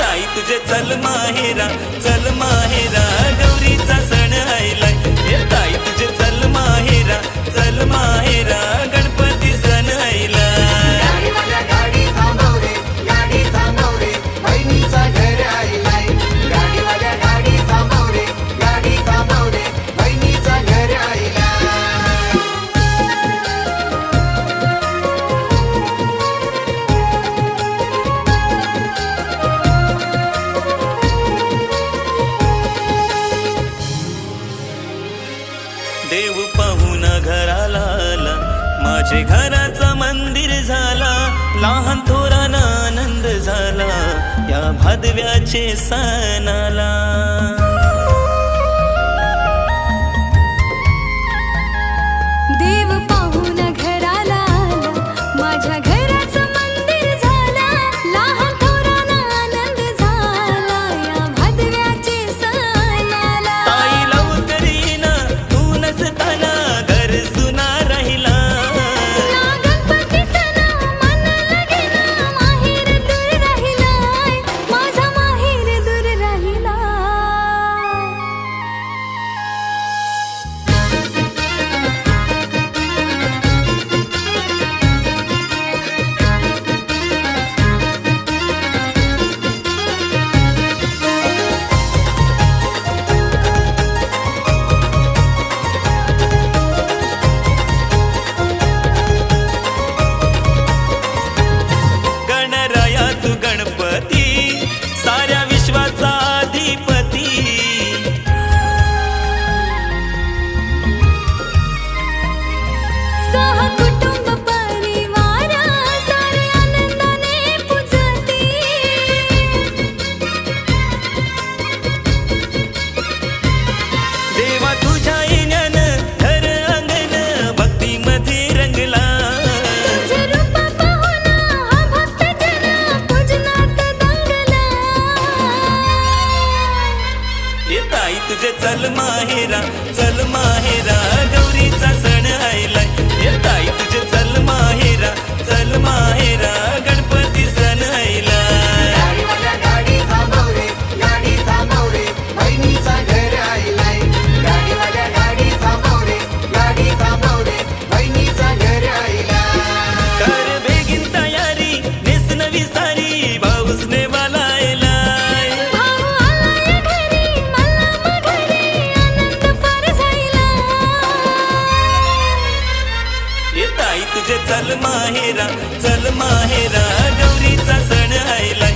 ताई तुझे चल माहेरा चल माहेरा गौरीचा सण आयलाय हे ताई तुझे चल माहेरा चल माहेरा. माझे घराचा मंदिर झाला लहान थोराना आनंद झाला या भादव्याचे सणाला ये ताई तुझे चल माहेरा चल माहेरा गौरीचा सण आयलाय. ताई तुझे चल माहेरा चल माहेरा गणपती चल माहेरा चल माहेरा गौरीचा सण आयलाय.